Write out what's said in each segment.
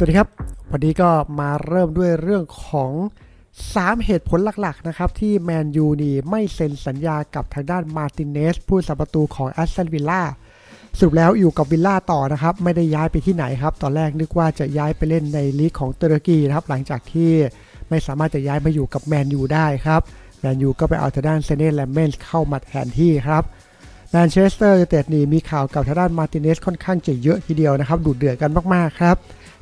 สวัสดีครับวันนี้ก็มาเริ่มด้วยเรื่องของ 3 เหตุผลหลักๆนะครับที่แมนยูนี่ไม่เซ็นสัญญากับทางด้านมาร์ตินเนสผู้สัประตูของแอสตันวิลล่าสรุปแล้วอยู่กับวิลล่าต่อนะครับ ไม่ได้ย้ายไปที่ไหนครับ ตอนแรกนึกว่าจะย้ายไปเล่นในลีกของตุรกีนะครับ หลังจากที่ไม่สามารถจะย้ายมาอยู่กับแมนยูได้ครับแมนยูก็ไปเอาทางด้านเซเน่แลมเมนเข้ามาแทนที่ครับ แมนเชสเตอร์ยูไนเต็ดนี่มีข่าวกับทางด้านมาร์ติเนสค่อนข้างจะเยอะทีเดียวนะครับดูดเดือดกันมากๆครับ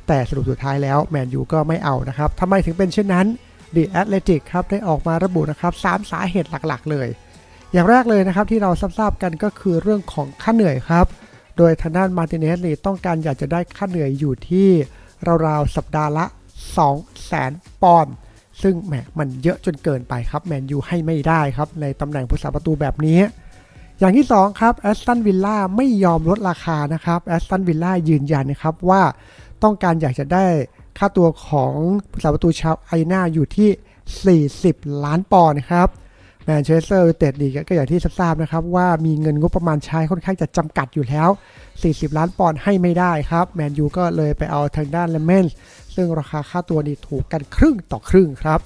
แต่สรุปสุดท้ายแล้วแมนยูก็ไม่เอานะครับทำไมถึงเป็นเช่นนั้นดีแอตเลติกครับได้ออกมาระบุนะครับสามสาเหตุหลักๆ เลย อย่างแรกเลยนะครับที่เราทราบกันก็คือเรื่องของค่าเหนื่อยครับ โดยทางด้านมาร์ติเนสนี่ต้องการอยากจะได้ค่าเหนื่อยอยู่ที่ราวๆสัปดาห์ละ 2 0 0แสนปอนด์ซึ่งแหมมันเยอะจนเกินไปครับแมนยูให้ไม่ได้ครับในตำแหน่งผู้สาประตูแบบนี้ อย่างที่ 2 ครับแอสตันวิลล่าไม่ยอมลดราคานะครับแอสตันวิลล่ายืนยันนะครับว่าต้องการอยากจะได้ค่าตัวของผู้สาประตูชาวไอนาอยู่ที่ 40 ล้านปอนด์นะครับแมนเชสเตอร์ยูไนเต็ดนี่ก็อย่างที่ทราบนะครับว่ามีเงินงบประมาณใช้ค่อนข้างจะจำกัดอยู่แล้ว 40 ล้านปอนด์ให้ไม่ได้ครับแมนยูก็เลยไปเอาทางด้านเลเมนส์ซึ่งราคาค่าตัวนี่ถูกกันครึ่งต่อครึ่งครับ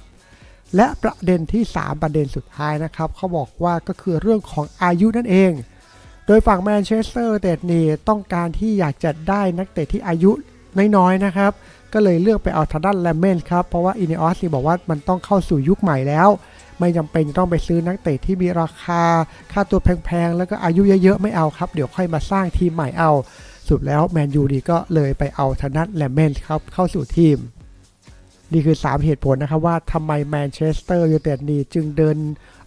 และประเด็นที่ 3 ประเด็นสุดท้ายนะครับเขาบอกว่าก็คือเรื่องของอายุนั่นเอง โดยฝั่งแมนเชสเตอร์ยูไนเตดนี่ต้องการที่อยากจะได้นักเตะที่อายุน้อยๆนะครับ ก็เลยเลือกไปเอาทางด้านแลมเมนครับ เพราะว่าอินเนอสบอกว่ามันต้องเข้าสู่ยุคใหม่แล้ว ไม่จำเป็นต้องไปซื้อนักเตะที่มีราคา ค่าตัวแพงๆ แล้วก็อายุเยอะๆ ไม่เอาครับ เดี๋ยวค่อยมาสร้างทีมใหม่เอา สุดแล้วแมนยูดีก็เลยไปเอาทางด้านแลมเมนครับเข้าสู่ทีม นี่คือ 3 เหตุผลนะครับว่าทำไมแมนเชสเตอร์ยูไนเต็ดนี่จึงเดิน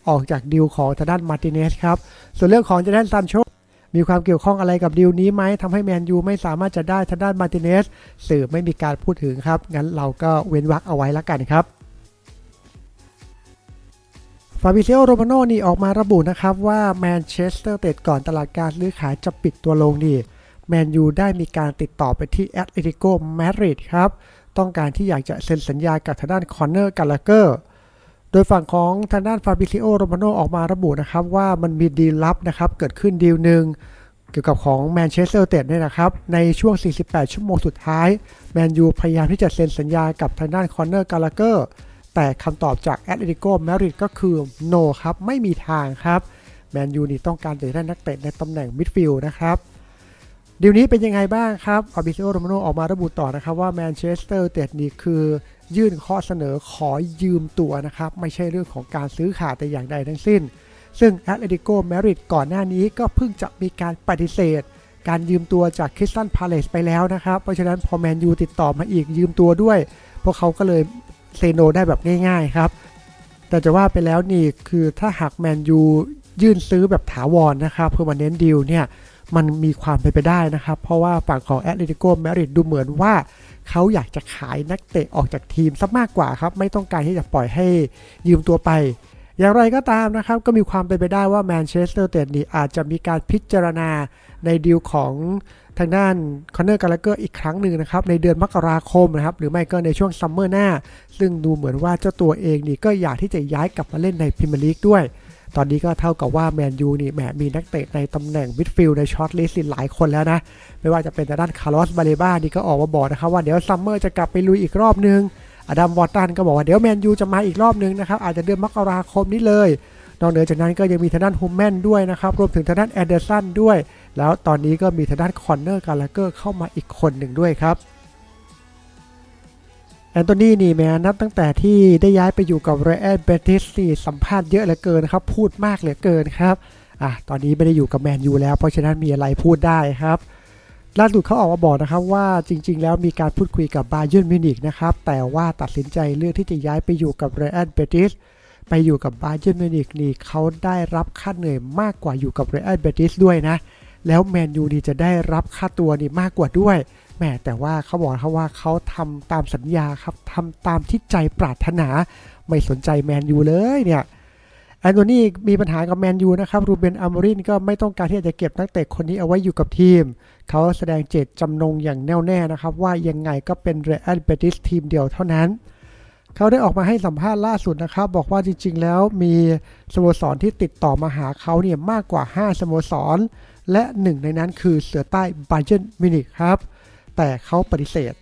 ออกจากดีลของทางด้านมาร์ติเนสครับ ส่วนเรื่องของเจเดนซันโชมีความเกี่ยวข้องอะไรกับดีลนี้ไหมทำให้แมนยูไม่สามารถจะได้ทางด้านมาร์ติเนสสื่อไม่มีการพูดถึงครับ งั้นเราก็เว้นวรรคเอาไว้แล้วกันครับฟาบิเซียโรมาโนนี่ออกมาระบุนะครับว่าแมนเชสเตอร์เตดก่อนตลาดการซื้อขายจะปิดตัวลงนี่แมนยูได้มีการติดต่อไปที่แอตเลติโกมาดริดครับ ต้องการที่อยากจะเซ็นสัญญากับทางด้านคอนเนอร์กาลาเกอร์โดยฝั่งของทางด้านฟาบิซิโอโรมาโนออกมาระบุนะครับว่ามันมีดีลลับนะครับเกิดขึ้นดีลหนึ่งเกี่ยวกับของแมนเชสเตอร์เต็ดเนี่ยนะครับในช่วง 48 ชั่วโมงสุดท้ายแมนยูพยายามที่จะเซ็นสัญญากับทางด้านคอนเนอร์กาลาเกอร์แต่คำตอบจากแอตเลติโกแมริดก็คือ no ครับ ไม่มีทางครับ แมนยูนี่ต้องการจะได้นักเตะในตำแหน่งมิดฟิลด์นะครับ ดีลนี้เป็นยังไงบ้างครับฟาบิซิโอโรมาโนออกมาระบุต่อนะครับว่าแมนเชสเตอร์เตดนี่คือยื่นข้อเสนอขอยืมตัวนะครับ ไม่ใช่เรื่องของการซื้อขาดแต่อย่างใดทั้งสิ้น ซึ่งแอตเลติโกมริดก่อนหน้านี้ก็เพิ่งจะมีการปฏิเสธ การยืมตัวจากคริสตันพาเลสไปแล้วนะครับ เพราะฉะนั้นพอแมนยูติดต่อมาอีกยืมตัวด้วย พวกเขาก็เลยเซโนได้แบบง่ายๆครับ แต่จะว่าไปแล้วนี่คือถ้าหากแมนยูยื่นซื้อแบบถาวรนะครับเพื่อมาเน้นดีลเนี่ย มันมีความเป็นไปได้นะครับ เพราะว่าฝั่งของแอตเลติโกมาริดดูเหมือนว่าเขาอยากจะขายนักเตะออกจากทีมซะมากกว่าครับ ไม่ต้องการที่จะปล่อยให้ยืมตัวไป อย่างไรก็ตามนะครับ ก็มีความเป็นไปได้ว่าแมนเชสเตอร์เตดนี่อาจจะมีการพิจารณาในดีลของทางด้านคอนเนอร์กาลเกอร์อีกครั้งหนึ่งนะครับ ในเดือนมกราคมนะครับ หรือไม่ก็ในช่วงซัมเมอร์หน้า ซึ่งดูเหมือนว่าเจ้าตัวเองนี่ก็อยากที่จะย้ายกลับมาเล่นในพรีเมียร์ลีกด้วย ตอนนี้ก็เท่ากับว่าแมนยูนี่แหมมีนักเตะในตำแหน่งมิดฟิลด์ในช็อตลิสต์หลายคนแล้วนะ ไม่ว่าจะเป็นทางด้านคาร์ลอสบาเลบ้านี่ก็ออกมาบอกนะครับว่าเดี๋ยวซัมเมอร์จะกลับไปลุยอีกรอบนึง อดัมวอตตันก็บอกว่าเดี๋ยวแมนยูจะมาอีกรอบนึงนะครับอาจจะเดือนมกราคมนี้เลย นอกเหนือจากนั้นก็ยังมีทางด้านฮูมแมนด้วยนะครับรวมถึงทางด้านแอนเดอร์สันด้วย แล้วตอนนี้ก็มีทางด้านคอนเนอร์กาลาเกอร์เข้ามาอีกคนหนึ่งด้วยครับ แอนโทนีนี่แม้นับตั้งแต่ที่ได้ย้ายไปอยู่กับเรอัลเบติสนี่สัมภาษณ์เยอะเหลือเกินครับ พูดมากเหลือเกินครับอะตอนนี้ไม่ได้อยู่กับแมนยูแล้วเพราะฉะนั้นมีอะไรพูดได้ครับล่าสุดเขาออกมาบอกนะครับว่าจริง ๆ แล้วมีการพูดคุยกับบาเยิร์นมิวนิกนะครับแต่ว่าตัดสินใจเลือกที่จะย้ายไปอยู่กับเรอัลเบติสไปอยู่กับบาเยิร์นมิวนิกนี่เขาได้รับค่าเหนื่อยมากกว่าอยู่กับเรอัลเบติสด้วยนะแล้วแมนยูนี่จะได้รับค่าตัวนี่มากกว่าด้วย แหมแต่ว่าเขาบอกครับว่าเขาทำตามสัญญาครับทำตามที่ใจปรารถนาไม่สนใจแมนยูเลยเนี่ยแอนโทนีมีปัญหากับแมนยูนะครับรูเบนอามรินก็ไม่ต้องการที่จะเก็บนักเตะคนนี้เอาไว้อยู่กับทีม เขาแสดงเจตจำนงอย่างแน่วแน่นะครับ ว่ายังไงก็เป็นเรอัลเบติสทีมเดียวเท่านั้นเขาได้ออกมาให้สัมภาษณ์ล่าสุดนะครับ บอกว่าจริง ๆ แล้วมีสโมสรที่ติดต่อมาหาเขาเนี่ยมากกว่า 5 สโมสร และหนึ่งในนั้นคือเสือใต้บาเยิร์นมิวนิกครับ แต่เขาปฏิเสธ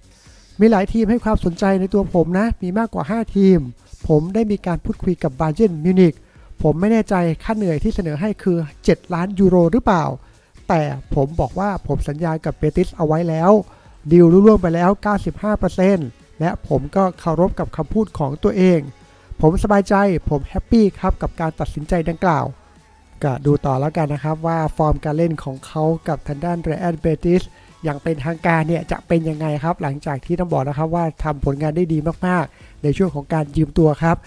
มีหลายทีมให้ความสนใจในตัวผมนะ มีมากกว่า 5 ทีม ผมได้มีการพูดคุยกับบาเ e นมิวนิกผมไม่แน่ใจค่าเหนื่อยที่เสนอให้คือ 7 ล้านยูโรหรือเปล่า แต่ผมบอกว่าผมสัญญากับเบติสเอาไว้แล้ว ดีลรุ่วงไปแล้ว 95%และผมก็เคารพกับคำพูดของตัวเอง ผมสบายใจผมแฮปปี้ครับกับการตัดสินใจดังกล่าวก็ดูต่อแล้วกันนะครับว่าฟอร์มการเล่นของเขากับทางด้านเรอัลเบติส อย่างเป็นทางการเนี่ยจะเป็นยังไงครับ หลังจากที่ต้องบอกนะครับว่าทำผลงานได้ดีมากๆ ในช่วงของการยืมตัวครับ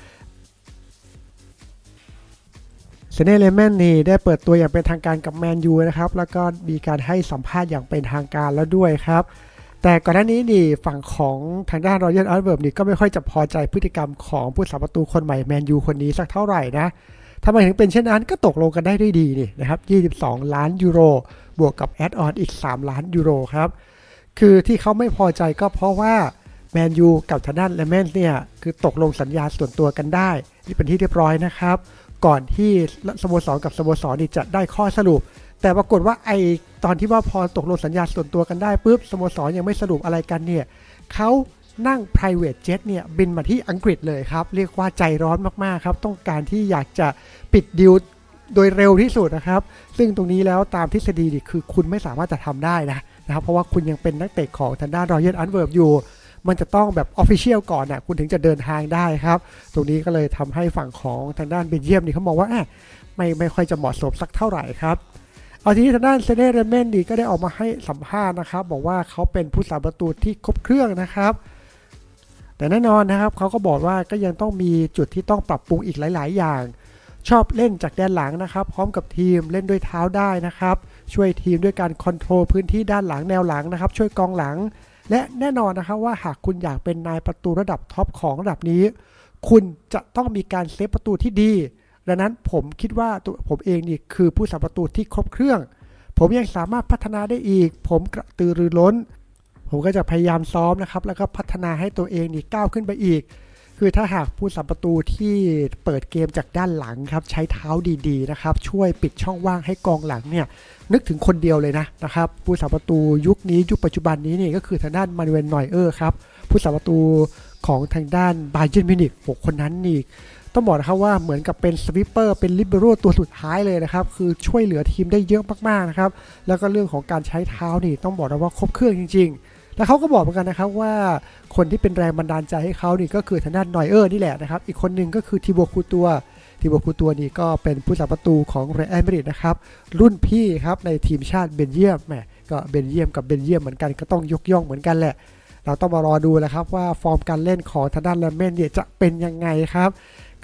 เซเน่เลเมนนี่ได้เปิดตัวอย่างเป็นทางการกับแมนยูนะครับ แล้วก็มีการให้สัมภาษณ์อย่างเป็นทางการแล้วด้วยครับ แต่ก่อนหน้านี้นี่ฝั่งของทางด้านรอยัลอัลเบิร์ตนี่ก็ไม่ค่อยจะพอใจพฤติกรรมของผู้สาประตูคนใหม่แมนยูคนนี้สักเท่าไหร่นะ ทำไมถึงเป็นเช่นนั้นก็ตกลงกันได้ด้วยดีนี่นะครับ 22 ล้านยูโร บวกกับแอดออนอีก 3 ล้านยูโรครับ คือที่เขาไม่พอใจก็เพราะว่าแมนยูกับทางด้านเลเมนเนี่ย คือตกลงสัญญาส่วนตัวกันได้นี่เป็นที่เรียบร้อยนะครับ ก่อนที่สโมสรกับสโมสรนี่จะได้ข้อสรุป แต่ปรากฏว่าไอตอนที่ว่าพอตกลงสัญญาส่วนตัวกันได้ปุ๊บสโมสรยังไม่สรุปอะไรกันเนี่ยเขา นั่ง private jet เนี่ยบินมาที่อังกฤษเลยครับ เรียกว่าใจร้อนมากๆครับต้องการที่อยากจะปิดดิวโดยเร็วที่สุดนะครับ ซึ่งตรงนี้แล้วตามทฤษฎีคือคุณไม่สามารถจะทำได้นะนะครับเพราะว่าคุณยังเป็นนักเตะของทางด้านรอยัลอันเวิร์บอยู่ มันจะต้องแบบออฟฟิเชียลก่อนนะคุณถึงจะเดินทางได้ครับ ตรงนี้ก็เลยทำให้ฝั่งของทางด้านเบลเยียมนี่เขามองว่าไม่ไม่ค่อยจะเหมาะสมสักเท่าไหร่ครับเอาทีนี้ทางด้านเซเน่เรเมนดีก็ได้ออกมาให้สัมภาษณ์นะครับ บอกว่าเขาเป็นผู้สาประตูที่ครบเครื่องนะครับ แต่แน่นอนนะครับเขาก็บอกว่าก็ยังต้องมีจุดที่ต้องปรับปรุงอีกหลาย ๆ อย่าง ชอบเล่นจากแดนหลังนะครับ พร้อมกับทีมเล่นด้วยเท้าได้นะครับ ช่วยทีมด้วยการคอนโทรลพื้นที่ด้านหลังแนวหลังนะครับ ช่วยกองหลัง และแน่นอนนะครับว่าหากคุณอยากเป็นนายประตูระดับท็อปของระดับนี้ คุณจะต้องมีการเซฟประตูที่ดีดังนั้นผมคิดว่าตัวผมเองนี่คือผู้สาประตูที่ครบเครื่อง ผมยังสามารถพัฒนาได้อีก ผมกระตือรือร้น ผมก็จะพยายามซ้อมนะครับ แล้วก็พัฒนาให้ตัวเองนี่ก้าวขึ้นไปอีก คือถ้าหากผู้สัมประตูที่เปิดเกมจากด้านหลังครับ ใช้เท้าดีๆนะครับ ช่วยปิดช่องว่างให้กองหลังเนี่ยนึกถึงคนเดียวเลยนะนะครับผู้สัมประตูยุคนี้ยุคปัจจุบันนี้นี่ก็คือทางด้านมานูเอลนอยเออร์ครับผู้สัมประตูของทางด้านบาเย r n มินิกหกคนนั้นนี่ต้องบอกนะครับว่าเหมือนกับเป็นสวิปเปอร์เป็นลิเบโรตัวสุดท้ายเลยนะครับ คือช่วยเหลือทีมได้เยอะมากๆนะครับ แล้วก็เรื่องของการใช้เท้านี่ต้องบอกนะว่าครบเครื่องจริง ๆ แล้วเขาก็บอกเหมือนกันนะครับว่าคนที่เป็นแรงบันดาลใจให้เขานี่ก็คือทางด้านนอยเออร์นี่แหละนะครับ อีกคนหนึ่งก็คือทีโบคูตัวทีโบคูตัวนี่ก็เป็นผู้สาประตูของเรอัลมาดริดนะครับ รุ่นพี่ครับในทีมชาติเบลเยียมแหมก็เบลเยียมกับเบลเยียมเหมือนกันก็ต้องยกย่องเหมือนกันแหละ เราต้องมารอดูนะครับว่าฟอร์มการเล่นของทางด้านแลมเมนเนี่ยจะเป็นยังไงครับ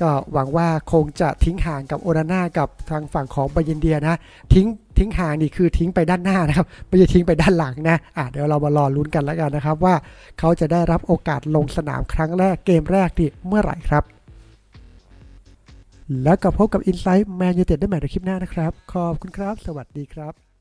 ก็หวังว่าคงจะทิ้งห่างกับโอนาน่ากับทางฝั่งของบาเยนเดียนะ ทิ้งทิ้งห่างนี่คือทิ้งไปด้านหน้านะครับไม่ใช่ทิ้งไปด้านหลังนะอะเดี๋ยวเรามารอลุ้นกันแล้วกันนะครับ ว่าเขาจะได้รับโอกาสลงสนามครั้งแรกเกมแรกนี่เมื่อไหร่ครับ แล้วก็พบกับ Insight Man United ได้ใหม่ในคลิปหน้านะครับ ขอบคุณครับ สวัสดีครับ